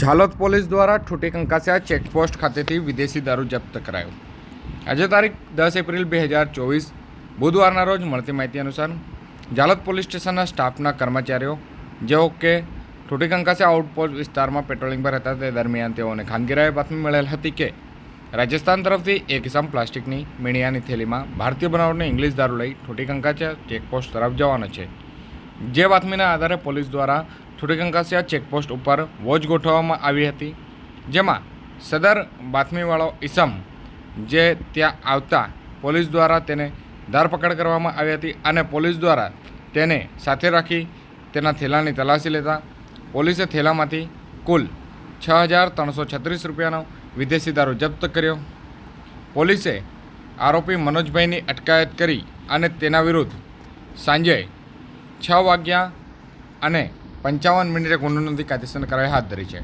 Jhalod police દ્વારા છોટી કંકાસિયા checkpost ખાતેથી વિદેશી દારૂ જપ્ત કરાયો. આજે તારીખ દસ એપ્રિલ બે હજાર ચોવીસ, બુધવારના રોજ મળતી માહિતી અનુસાર ઝાલોદ પોલીસ સ્ટેશનના સ્ટાફના કર્મચારીઓ, જેઓ કે છોટી કંકાસિયા આઉટપોસ્ટ વિસ્તારમાં પેટ્રોલિંગ પર હતા તે દરમિયાન તેઓને ખાનગીરાએ બાતમી મળેલ હતી કે રાજસ્થાન તરફથી એક ઇસમ પ્લાસ્ટિકની મીણિયાની થેલીમાં ભારતીય બનાવટની ઇંગ્લિશ દારૂ લઈ છોટી કંકાસિયા ચેકપોસ્ટ તરફ જવાનો છે. જે બાતમીના આધારે પોલીસ દ્વારા છોટી ચેકપોસ્ટ ઉપર વોચ ગોઠવવામાં આવી હતી, જેમાં સદર બાતમીવાળો ઈસમ, જે ત્યાં આવતા પોલીસ દ્વારા તેને ધરપકડ કરવામાં આવી હતી અને પોલીસ દ્વારા તેને સાથે રાખી તેના થેલાની તલાશી લેતા પોલીસે થેલામાંથી કુલ છ હજાર ત્રણસો છત્રીસ રૂપિયાનો વિદેશી દારૂ જપ્ત કર્યો. પોલીસે આરોપી મનોજભાઈની અટકાયત કરી અને તેના વિરુદ્ધ સાંજે છ વાગ્યા અને પંચાવન મિનિટે ગુનો નોંધી કાયદેસરની કાર્યવાહી હાથ ધરી છે.